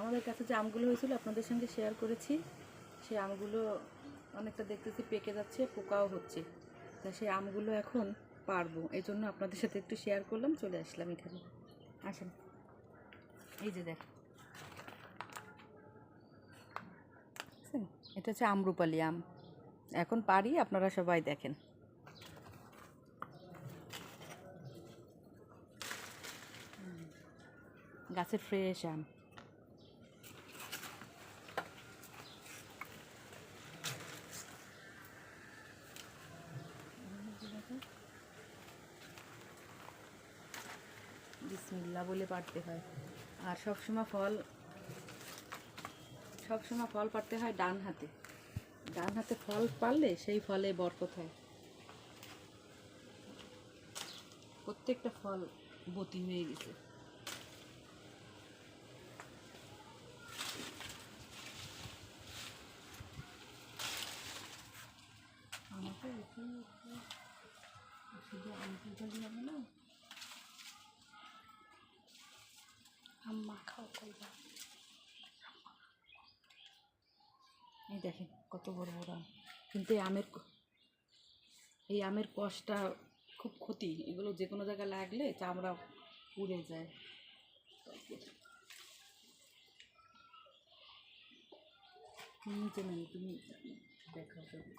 আমাদের কাছে যে আমগুলো হয়েছিল, আপনাদের সঙ্গে শেয়ার করেছি। সেই আমগুলো অনেকটা দেখতেছি পেকে যাচ্ছে, পোকাও হচ্ছে। তা সেই আমগুলো এখন পারব। এই জন্য আপনাদের সাথে একটু শেয়ার করলাম, চলে আসলাম এখানে। আসেন। এই যে দেখ এটা হচ্ছে আমরুপালি আম। এখন পারি, আপনারা সবাই দেখেন। গাছের ফ্রেশ আম। বিসমিল্লা বলে পারতে হয় আর সবসময় ফল সবসময় ফল পারতে হয় ডান হাতে ডান হাতে ফল পারলে সেই ফলে বরকত হয় প্রত্যেকটা ফল বতি হয়ে গেছে আমাকে শুধু ডালি না খাও করবা এই দেখেন কত বড় বড় আম। কিন্তু এই আমের এই আমের কষটা খুব ক্ষতি। এগুলো যে কোনো জায়গায় লাগলে চামড়া পুড়ে যায়। নিচে নেই তুমি দেখাও সবই,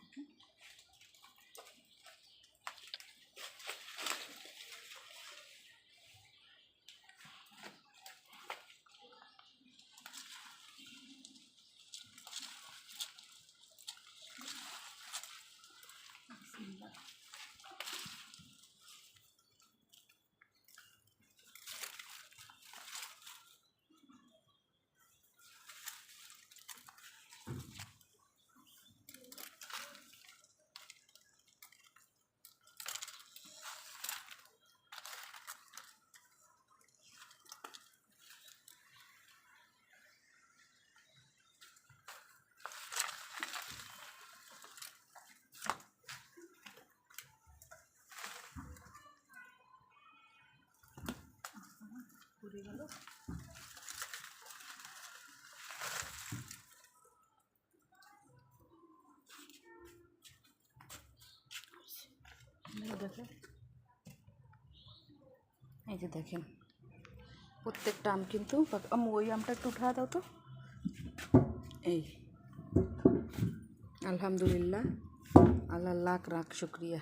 পুড়ে গেল এই দেখো এই যে দেখেন প্রত্যেকটা আম কিন্তু পাক- আম্মু ওই আমটা একটু উঠা দাও তো এই আলহামদুলিল্লাহ আল্লাহ লাখ লাখ শুক্রিয়া